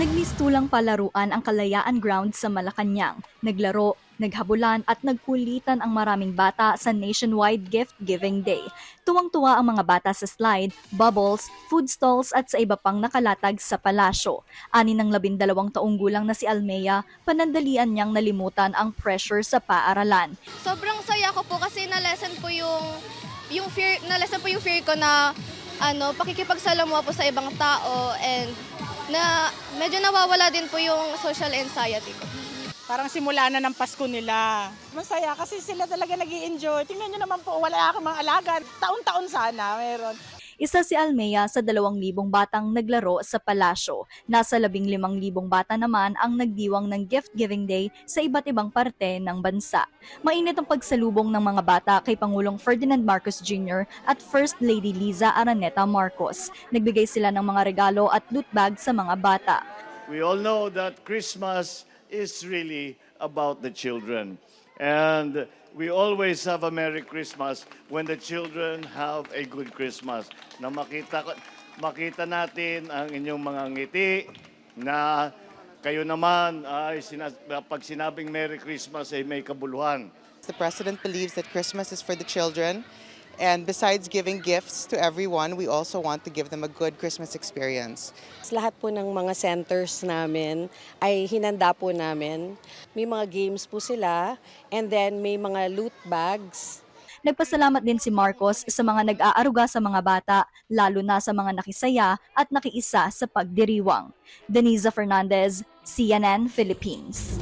Nagmistulang palaruan ang Kalayaan Ground sa Malacanang. Naglaro, naghabulan at nagkulitan ang maraming bata sa nationwide gift giving day. Tuwang-tuwa ang mga bata sa slide, bubbles, food stalls at sa iba pang nakalatag sa palasyo. Ani ng labindalawang taong gulang na si Almea, panandalian niyang nalimutan ang pressure sa paaralan. Sobrang saya ko po kasi na-lesson po yung yung fear, na-lesson po yung fear ko na ano, pakikipagsalamuha po sa ibang tao and na medyo nawawala din po yung social anxiety ko. Parang simula na ng Pasko nila. Masaya kasi sila talaga nag enjoy Tingnan nyo naman po, wala akong mga alaga. Taon-taon sana meron. Isa si Almea sa 2,000 batang naglaro sa palasyo. Nasa 15,000 bata naman ang nagdiwang ng gift-giving day sa iba't ibang parte ng bansa. Mainit ang pagsalubong ng mga bata kay Pangulong Ferdinand Marcos Jr. at First Lady Liza Araneta Marcos. Nagbigay sila ng mga regalo at loot bag sa mga bata. We all know that Christmas is really about the children. And we always have a Merry Christmas when the children have a good Christmas. Na makita, makita natin ang inyong mga ngiti na kayo naman ay pag sinabing Merry Christmas ay may kabuluhan. The president believes that Christmas is for the children. And besides giving gifts to everyone, we also want to give them a good Christmas experience. Lahat po ng mga centers namin ay hinanda po namin. May mga games po sila and then may mga loot bags. Nagpasalamat din si Marcos sa mga nag-aaruga sa mga bata, lalo na sa mga nakisaya at nakiisa sa pagdiriwang. Deniza Fernandez, CNN Philippines.